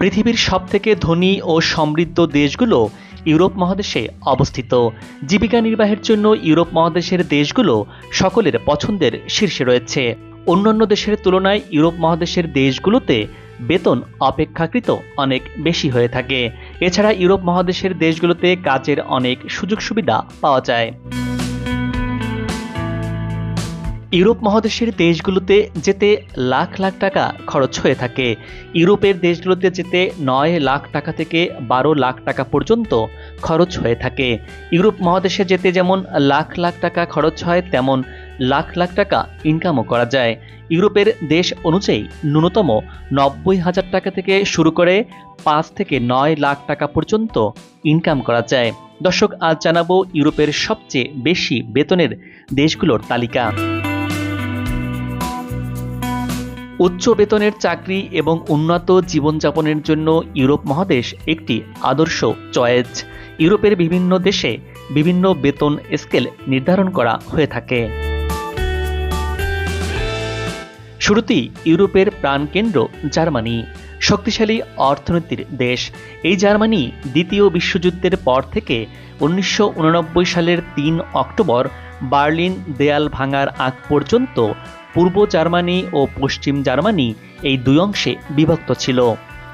পৃথিবীর সবথেকে ধনী ও সমৃদ্ধ দেশগুলো ইউরোপ মহাদেশে অবস্থিত। জীবিকা নির্বাহের জন্য ইউরোপ মহাদেশের দেশগুলো সকলের পছন্দের শীর্ষে রয়েছে। অন্যান্য দেশের তুলনায় ইউরোপ মহাদেশের দেশগুলোতে বেতন অপেক্ষাকৃত অনেক বেশি হয়ে থাকে। এছাড়া ইউরোপ মহাদেশের দেশগুলোতে কাজের অনেক সুযোগ সুবিধা পাওয়া যায়। ইউরোপ মহাদেশের দেশগুলোতে যেতে লাখ লাখ টাকা খরচ হয়ে থাকে। ইউরোপের দেশগুলোতে যেতে নয় লাখ টাকা থেকে বারো লাখ টাকা পর্যন্ত খরচ হয়ে থাকে। ইউরোপ মহাদেশে যেতে যেমন লাখ লাখ টাকা খরচ হয়, তেমন লাখ লাখ টাকা ইনকামও করা যায়। ইউরোপের দেশ অনুযায়ী ন্যূনতম নব্বই হাজার টাকা থেকে শুরু করে পাঁচ থেকে নয় লাখ টাকা পর্যন্ত ইনকাম করা যায়। দর্শক, আজ জানাব ইউরোপের সবচেয়ে বেশি বেতনের দেশগুলোর তালিকা। উচ্চ বেতনের চাকরি এবং উন্নত জীবনযাপনের জন্য ইউরোপ মহাদেশ একটি আদর্শ চয়েস। ইউরোপের বিভিন্ন দেশে বিভিন্ন বেতন স্কেল নির্ধারণ করা হয়ে থাকে। শুরুতেই ইউরোপের প্রাণকেন্দ্র জার্মানি। শক্তিশালী অর্থনীতির দেশ। এই জার্মানি দ্বিতীয় বিশ্বযুদ্ধের পর থেকে উনিশশো উননব্বই সালের তিন অক্টোবর বার্লিন দেয়াল ভাঙার আগ পর্যন্ত পূর্ব জার্মানি ও পশ্চিম জার্মানি এই দুই অংশে বিভক্ত ছিল।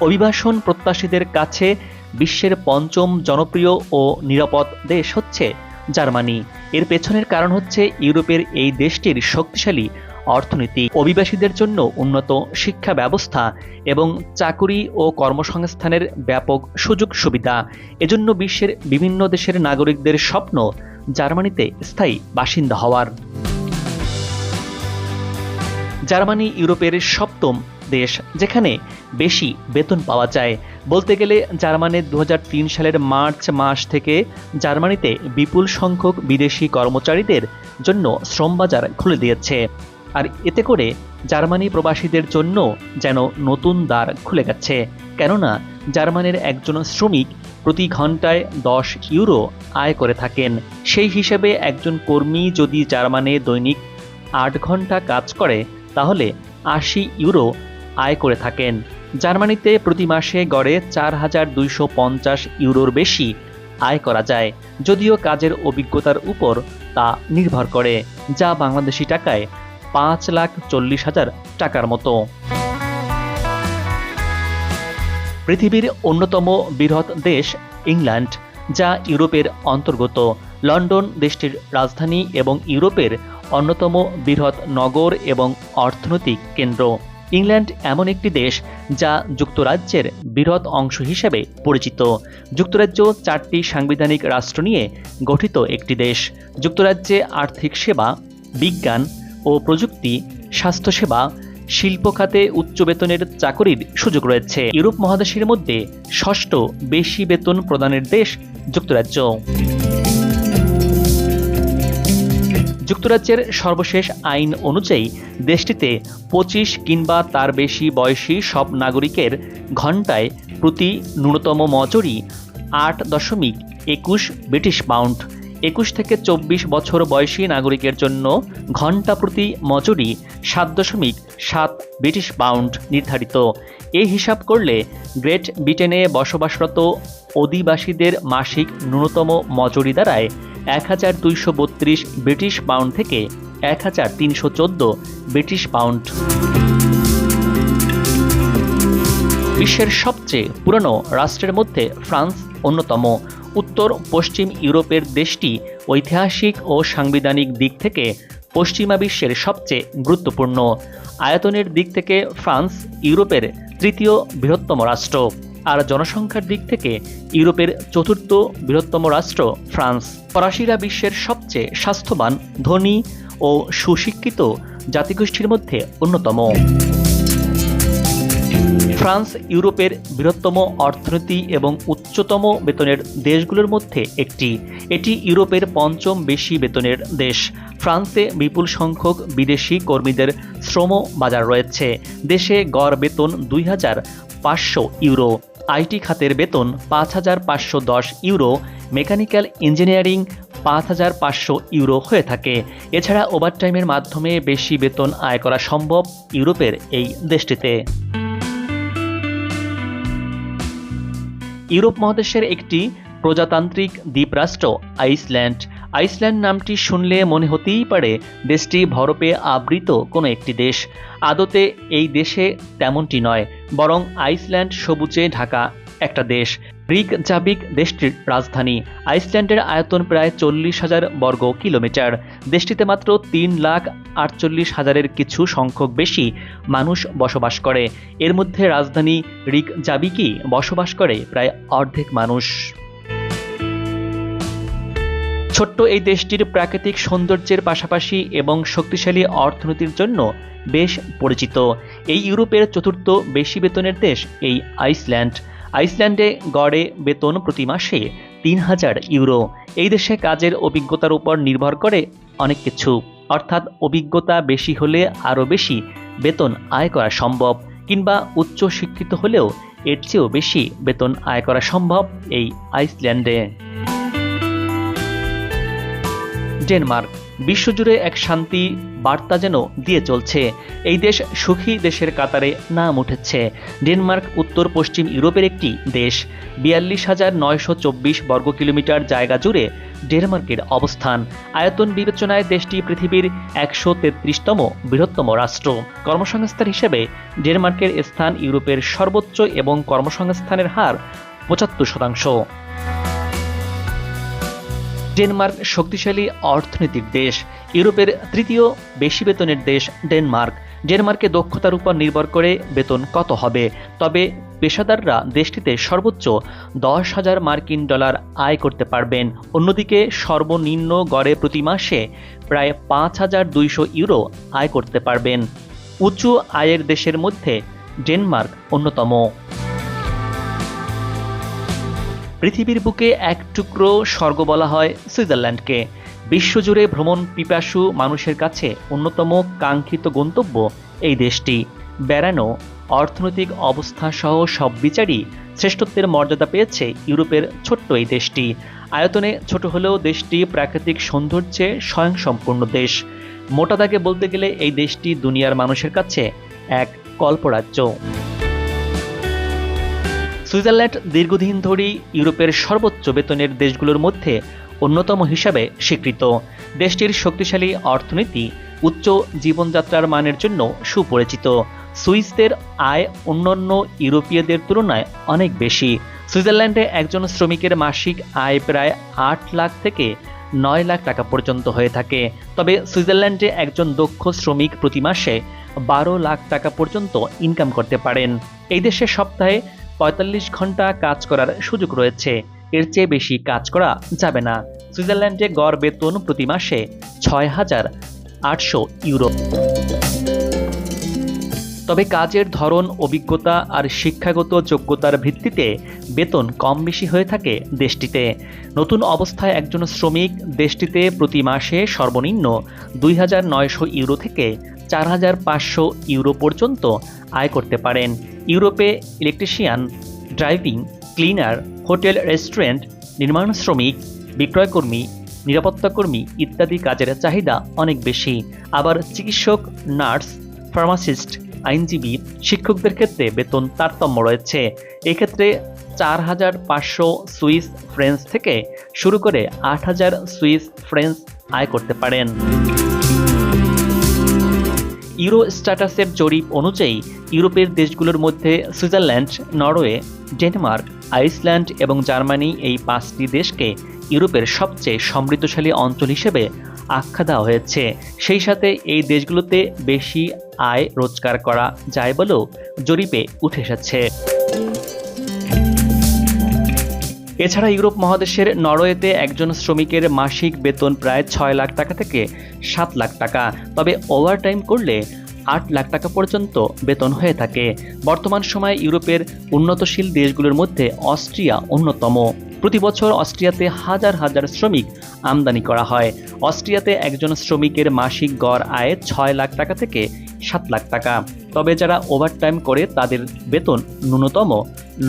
অভিবাসন প্রত্যাশীদের কাছে বিশ্বের পঞ্চম জনপ্রিয় ও নিরাপদ দেশ হচ্ছে জার্মানি। এর পেছনের কারণ হচ্ছে ইউরোপের এই দেশটির শক্তিশালী অর্থনীতি। অভিবাসীদের জন্য উন্নত শিক্ষা ব্যবস্থা এবং চাকুরি ও কর্মসংস্থানের ব্যাপক সুযোগ সুবিধা। এজন্য বিশ্বের বিভিন্ন দেশের নাগরিকদের স্বপ্ন জার্মানিতে স্থায়ী বাসিন্দা হওয়ার। জার্মানি ইউরোপের সপ্তম দেশ, যেখানে বেশি বেতন পাওয়া যায়। বলতে গেলে জার্মানির দু সালের মার্চ মাস থেকে জার্মানিতে বিপুল সংখ্যক বিদেশি কর্মচারীদের জন্য শ্রম বাজার খুলে দিয়েছে। আর এতে করে জার্মানি প্রবাসীদের জন্য যেন নতুন দ্বার খুলে গেছে। কেননা জার্মানির একজন শ্রমিক প্রতি ঘন্টায় দশ ইউরো আয় করে থাকেন। সেই হিসেবে একজন কর্মী যদি জার্মানে দৈনিক আট ঘণ্টা কাজ করে তাহলে আশি ইউরো আয় করে থাকেন। জার্মানিতে প্রতি মাসে গড়ে চার হাজার দুইশো পঞ্চাশ ইউরোর বেশি আয় করা যায়, যদিও কাজের অভিজ্ঞতার উপর তা নির্ভর করে, যা বাংলাদেশি টাকায় পাঁচ লাখ চল্লিশ হাজার টাকার মতো। পৃথিবীর অন্যতম বৃহৎ দেশ ইংল্যান্ড, যা ইউরোপের অন্তর্গত। লন্ডন দেশটির রাজধানী এবং ইউরোপের অন্যতম বৃহৎ নগর এবং অর্থনৈতিক কেন্দ্র। ইংল্যান্ড এমন একটি দেশ যা যুক্তরাজ্যের বৃহৎ অংশ হিসেবে পরিচিত। যুক্তরাজ্য চারটি সাংবিধানিক রাষ্ট্র নিয়ে গঠিত একটি দেশ। যুক্তরাজ্যে আর্থিক সেবা, বিজ্ঞান ও প্রযুক্তি, স্বাস্থ্যসেবা, শিল্প খাতে উচ্চ বেতনের চাকরির সুযোগ রয়েছে। ইউরোপ মহাদেশের মধ্যে ষষ্ঠ বেশি বেতন প্রদানের দেশ যুক্তরাজ্য। যুক্তরাজ্যের সর্বশেষ আইন অনুযায়ী দেশটিতে পঁচিশ কিংবা তার বেশি বয়সী সব নাগরিকের ঘণ্টায় প্রতি ন্যূনতম মজুরি আট দশমিক একুশ ব্রিটিশ পাউন্ড। একুশ থেকে চব্বিশ বছর বয়সী নাগরিকের জন্য ঘণ্টা প্রতি মজুরি সাত দশমিক সাত ব্রিটিশ পাউন্ড নির্ধারিত। এই হিসাব করলে গ্রেট ব্রিটেনে বসবাসরত অধিবাসীদের মাসিক ন্যূনতম মজুরি দ্বারায় এক হাজার দুইশো বত্রিশ ব্রিটিশ পাউন্ড থেকে এক হাজার তিনশো চোদ্দ ব্রিটিশ পাউন্ড। বিশ্বের সবচেয়ে পুরনো রাষ্ট্রের মধ্যে ফ্রান্স অন্যতম। উত্তর, পশ্চিম ইউরোপের দেশটি ঐতিহাসিক ও সাংবিধানিক দিক থেকে পশ্চিমা বিশ্বের সবচেয়ে গুরুত্বপূর্ণ। আয়তনের দিক থেকে ফ্রান্স ইউরোপের তৃতীয় বৃহত্তম রাষ্ট্র, আর জনসংখ্যার দিক থেকে ইউরোপের চতুর্থ বৃহত্তম রাষ্ট্র ফ্রান্স। ফরাসিরা বিশ্বের সবচেয়ে স্বাস্থ্যবান, ধনী ও সুশিক্ষিত জাতিগোষ্ঠীর মধ্যে অন্যতম। ফ্রান্স ইউরোপের বৃহত্তম অর্থনীতি এবং উচ্চতম বেতনের দেশগুলোর মধ্যে একটি। এটি ইউরোপের পঞ্চম বেশি বেতনের দেশ। ফ্রান্সে বিপুল সংখ্যক বিদেশি কর্মীদের শ্রম বাজার রয়েছে। দেশে গড় বেতন দুই হাজার পাঁচশো ইউরো, আইটি খাতের বেতন পাঁচ হাজার পাঁচশো দশ ইউরো, মেকানিক্যাল ইঞ্জিনিয়ারিং পাঁচ হাজার পাঁচশো ইউরো হয়ে থাকে। এছাড়া ওভারটাইমের মাধ্যমে বেশি বেতন আয় করা সম্ভব ইউরোপের এই দেশটিতে। ইউরোপ মহাদেশের একটি প্রজাতান্ত্রিক দ্বীপরাষ্ট্র, আইসল্যান্ড। আইসল্যান্ড নামটি শুনলে মনে হতেই পারে দেশটি ভরপে আবৃত কোনো একটি দেশ। আদতে এই দেশে তেমনটি নয়, বরং আইসল্যান্ড সবুজে ঢাকা একটা দেশ। রিক জাবিক দেশটির রাজধানী। আইসল্যান্ডের আয়তন প্রায় চল্লিশ হাজার বর্গ কিলোমিটার। দেশটিতে মাত্র তিন লাখ আটচল্লিশ হাজারের কিছু সংখ্যক বেশি মানুষ বসবাস করে। এর মধ্যে রাজধানী রিক জাবিকি বসবাস করে প্রায় অর্ধেক মানুষ। ছোট্ট এই দেশটির প্রাকৃতিক সৌন্দর্যের পাশাপাশি এবং শক্তিশালী অর্থনীতির জন্য বেশ পরিচিত। এই ইউরোপের চতুর্থ বেশি বেতনের দেশ এই আইসল্যান্ড। আইসল্যান্ডে গড়ে বেতন প্রতি মাসে তিন হাজার ইউরো। এই দেশে কাজের অভিজ্ঞতার উপর নির্ভর করে অনেক কিছু। অর্থাৎ অভিজ্ঞতা বেশি হলে আরও বেশি বেতন আয় করা সম্ভব, কিংবা উচ্চ শিক্ষিত হলেও এর চেয়েও বেশি বেতন আয় করা সম্ভব এই আইসল্যান্ডে। ডেনমার্ক বিশ্বজুড়ে এক শান্তি বার্তা যেন দিয়ে চলছে। এই দেশ সুখী দেশের কাতারে নাম উঠেছে। ডেনমার্ক, উত্তর, পশ্চিম ইউরোপের একটি দেশ। বিয়াল্লিশ হাজার নয়শো চব্বিশ বর্গ কিলোমিটার জায়গা জুড়ে ডেনমার্কের অবস্থান। আয়তন বিবেচনায় দেশটি পৃথিবীর একশো তেত্রিশতম বৃহত্তম রাষ্ট্র। কর্মসংস্থান হিসেবে ডেনমার্কের স্থান ইউরোপের সর্বোচ্চ এবং কর্মসংস্থানের হার পঁচাত্তর শতাংশ। ডেনমার্ক শক্তিশালী অর্থনৈতিক দেশ। ইউরোপের তৃতীয় বেশি বেতনের দেশ ডেনমার্ক। ডেনমার্কে দক্ষতার উপর নির্ভর করে বেতন কত হবে? তবে পেশাদাররা দেশটিতে সর্বোচ্চ দশ হাজার মার্কিন ডলার আয় করতে পারবেন। অন্যদিকে সর্বনিম্ন গড়ে প্রতি মাসে প্রায় পাঁচ হাজার দুইশো ইউরো আয় করতে পারবেন। উঁচু আয়ের দেশের মধ্যে ডেনমার্ক অন্যতম। পৃথিবীর বুকে এক টুকরো স্বর্গ বলা হয় সুইজারল্যান্ডকে। বিশ্বজুড়ে ভ্রমণ পিপাসু মানুষের কাছে অন্যতম কাঙ্ক্ষিত গন্তব্য এই দেশটি। বেড়ানো অর্থনৈতিক অবস্থা সহ সব বিচারই শ্রেষ্ঠত্বের মর্যাদা পেয়েছে ইউরোপের ছোট্ট এই দেশটি। আয়তনে ছোট হলেও দেশটি প্রাকৃতিক সৌন্দর্যে স্বয়ংসম্পূর্ণ দেশ। মোটা দাগে বলতে গেলে এই দেশটি দুনিয়ার মানুষের কাছে এক কল্পরাজ্য। সুইজারল্যান্ড দীর্ঘদিন ধরেই ইউরোপের সর্বোচ্চ বেতনের দেশগুলোর মধ্যে অন্যতম হিসাবে স্বীকৃত। দেশটির শক্তিশালী অর্থনীতি উচ্চ জীবনযাত্রার মানের জন্য সুপরিচিত। সুইসদের আয় অন্যান্য ইউরোপীয়দের তুলনায় অনেক বেশি। সুইজারল্যান্ডে একজন শ্রমিকের মাসিক আয় প্রায় আট লাখ থেকে নয় লাখ টাকা পর্যন্ত হয়ে থাকে। তবে সুইজারল্যান্ডে একজন দক্ষ শ্রমিক প্রতি মাসে বারো লাখ টাকা পর্যন্ত ইনকাম করতে পারেন। এই দেশে সপ্তাহে পঁয়তাল্লিশ ঘণ্টা কাজ করার সুযোগ রয়েছে। এর চেয়ে বেশি কাজ করা যাবে না। সুইজারল্যান্ডে গড় বেতন প্রতি মাসে ছয় হাজার আটশো ইউরো। তবে কাজের ধরন, অভিজ্ঞতা আর শিক্ষাগত যোগ্যতার ভিত্তিতে বেতন কম বেশি হয়ে থাকে দেশটিতে। নতুন অবস্থায় একজন শ্রমিক দেশটিতে প্রতি মাসে সর্বনিম্ন দুই হাজার নয়শো ইউরো থেকে চার হাজার পাঁচশো ইউরো পর্যন্ত আয় করতে পারেন। ইউরোপে electrician driving cleaner hotel restaurant নির্মাণ শ্রমিক, বিক্রয়কর্মী নিরাপত্তাকর্মী ইত্যাদি কাজের চাহিদা অনেক বেশি। আবার চিকিৎসক, নার্স, ফার্মাসিস্ট, আইনজীবী, শিক্ষকদের ক্ষেত্রে বেতন তারতম্য রয়েছে। এক্ষেত্রে চার হাজার পাঁচশো সুইস ফ্রেন্স থেকে শুরু করে আট হাজার সুইস ফ্রেন্স আয় করতে পারেন। ইউরো স্ট্যাটাসের জরিপ অনুযায়ী, ইউরোপের দেশগুলোর মধ্যে সুইজারল্যান্ড, নরওয়ে, ডেনমার্ক, আইসল্যান্ড এবং জার্মানি এই পাঁচটি দেশকে ইউরোপের সবচেয়ে সমৃদ্ধশালী অঞ্চল হিসেবে আখ্যা দেওয়া হয়েছে। সেই সাথে এই দেশগুলোতে বেশি আয় রোজগার করা যায় বলেও জরিপে উঠে এসেছে। এছাড়া ইউরোপ মহাদেশের নরওয়েতে একজন শ্রমিকের মাসিক বেতন প্রায় ছয় লাখ টাকা থেকে সাত লাখ টাকা, তবে ওভারটাইম করলে আট লাখ টাকা পর্যন্ত বেতন হয়ে থাকে। বর্তমান সময়ে ইউরোপের উন্নতশীল দেশগুলোর মধ্যে অস্ট্রিয়া অন্যতম। প্রতি বছর অস্ট্রিয়াতে হাজার হাজার শ্রমিক আমদানি করা হয়। অস্ট্রিয়াতে একজন শ্রমিকের মাসিক গড় আয় ছয় লাখ টাকা থেকে সাত লাখ টাকা, তবে যারা ওভারটাইম করে তাদের বেতন ন্যূনতম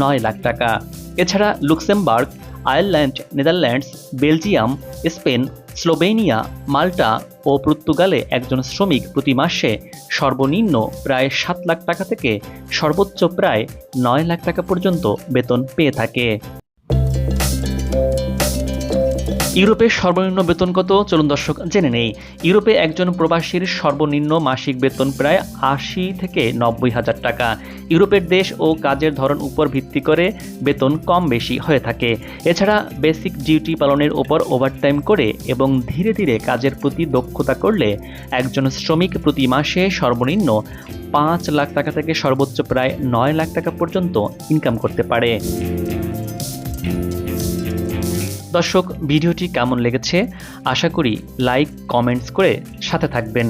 নয় লাখ টাকা। এছাড়া Luxembourg, Ireland, Netherlands, Belgium, Spain Slovenia Malta ও পর্তুগালে একজন শ্রমিক প্রতি মাসে সর্বনিম্ন প্রায় সাত লাখ টাকা থেকে সর্বোচ্চ প্রায় নয় লাখ টাকা পর্যন্ত বেতন পেয়ে থাকে। ইউরোপের সর্বনিম্ন বেতন কত? চলুন দর্শক জেনে নেই। ইউরোপে একজন প্রবাসীর সর্বনিম্ন মাসিক বেতন প্রায় আশি থেকে নব্বই হাজার টাকা। ইউরোপের দেশ ও কাজের ধরন উপর ভিত্তি করে বেতন কম বেশি হয়ে থাকে। এছাড়া বেসিক ডিউটি পালনের ওপর ওভারটাইম করে এবং ধীরে ধীরে কাজের প্রতি দক্ষতা করলে একজন শ্রমিক প্রতি মাসে সর্বনিম্ন পাঁচ লাখ টাকা থেকে সর্বোচ্চ প্রায় নয় লাখ টাকা পর্যন্ত ইনকাম করতে পারে। দর্শক ভিডিওটি কেমন লেগেছে? আশা করি লাইক কমেন্টস করে সাথে থাকবেন।